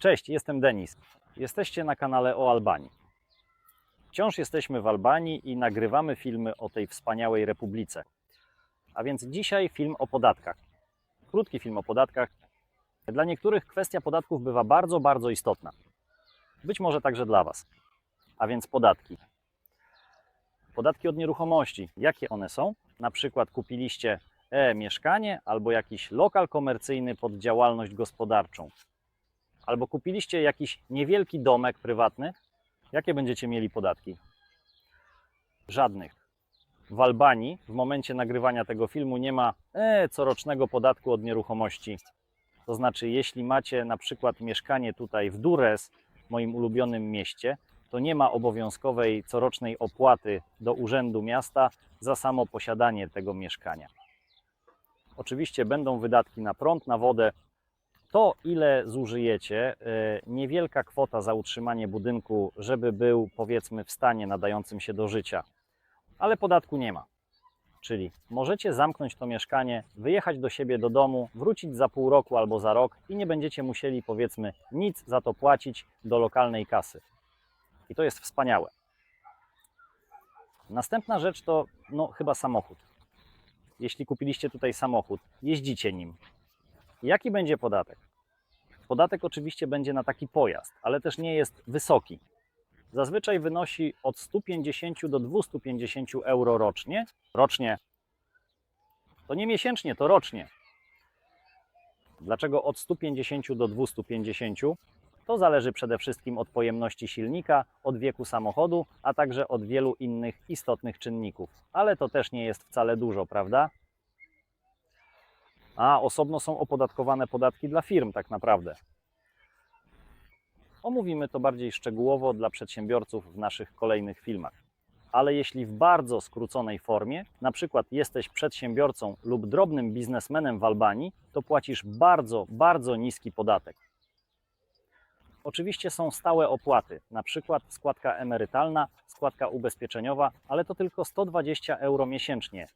Cześć, jestem Denis. Jesteście na kanale o Albanii. Wciąż jesteśmy w Albanii i nagrywamy filmy o tej wspaniałej republice. A więc dzisiaj film o podatkach. Krótki film o podatkach. Dla niektórych kwestia podatków bywa bardzo, bardzo istotna. Być może także dla Was. A więc podatki. Podatki od nieruchomości. Jakie one są? Na przykład kupiliście e, mieszkanie albo jakiś lokal komercyjny pod działalność gospodarczą. Albo kupiliście jakiś niewielki domek prywatny. Jakie będziecie mieli podatki? Żadnych. W Albanii w momencie nagrywania tego filmu nie ma e, corocznego podatku od nieruchomości. To znaczy, jeśli macie na przykład mieszkanie tutaj w Dures, moim ulubionym mieście, to nie ma obowiązkowej corocznej opłaty do urzędu miasta za samo posiadanie tego mieszkania. Oczywiście będą wydatki na prąd, na wodę. To, ile zużyjecie, e, niewielka kwota za utrzymanie budynku, żeby był powiedzmy w stanie nadającym się do życia, ale podatku nie ma. Czyli możecie zamknąć to mieszkanie, wyjechać do siebie do domu, wrócić za pół roku albo za rok i nie będziecie musieli powiedzmy nic za to płacić do lokalnej kasy. I to jest wspaniałe. Następna rzecz to no, chyba samochód. Jeśli kupiliście tutaj samochód, jeździcie nim. Jaki będzie podatek? Podatek oczywiście będzie na taki pojazd, ale też nie jest wysoki. Zazwyczaj wynosi od 150 do 250 euro rocznie. Rocznie. To nie miesięcznie, to rocznie. Dlaczego od 150 do 250? To zależy przede wszystkim od pojemności silnika, od wieku samochodu, a także od wielu innych istotnych czynników. Ale to też nie jest wcale dużo, prawda? A osobno są opodatkowane podatki dla firm, tak naprawdę. Omówimy to bardziej szczegółowo dla przedsiębiorców w naszych kolejnych filmach. Ale jeśli w bardzo skróconej formie, na przykład jesteś przedsiębiorcą lub drobnym biznesmenem w Albanii, to płacisz bardzo, bardzo niski podatek. Oczywiście są stałe opłaty, na przykład składka emerytalna, składka ubezpieczeniowa, ale to tylko 120 euro miesięcznie.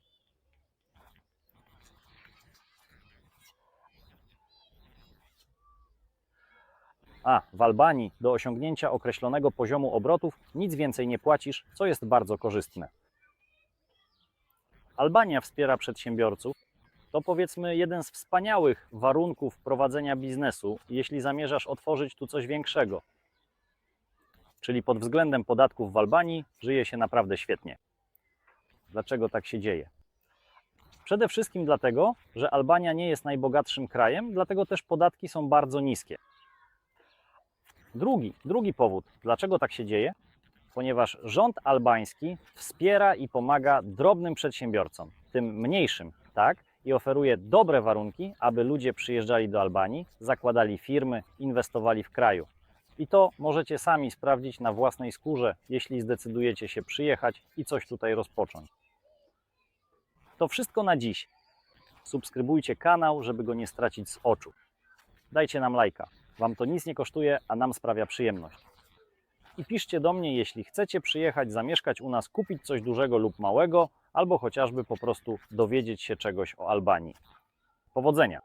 A w Albanii do osiągnięcia określonego poziomu obrotów nic więcej nie płacisz, co jest bardzo korzystne. Albania wspiera przedsiębiorców. To powiedzmy jeden z wspaniałych warunków prowadzenia biznesu, jeśli zamierzasz otworzyć tu coś większego. Czyli pod względem podatków w Albanii żyje się naprawdę świetnie. Dlaczego tak się dzieje? Przede wszystkim dlatego, że Albania nie jest najbogatszym krajem, dlatego też podatki są bardzo niskie. Drugi, drugi powód, dlaczego tak się dzieje, ponieważ rząd albański wspiera i pomaga drobnym przedsiębiorcom, tym mniejszym, tak, i oferuje dobre warunki, aby ludzie przyjeżdżali do Albanii, zakładali firmy, inwestowali w kraju. I to możecie sami sprawdzić na własnej skórze, jeśli zdecydujecie się przyjechać i coś tutaj rozpocząć. To wszystko na dziś. Subskrybujcie kanał, żeby go nie stracić z oczu. Dajcie nam lajka. Wam to nic nie kosztuje, a nam sprawia przyjemność. I piszcie do mnie, jeśli chcecie przyjechać, zamieszkać u nas, kupić coś dużego lub małego, albo chociażby po prostu dowiedzieć się czegoś o Albanii. Powodzenia!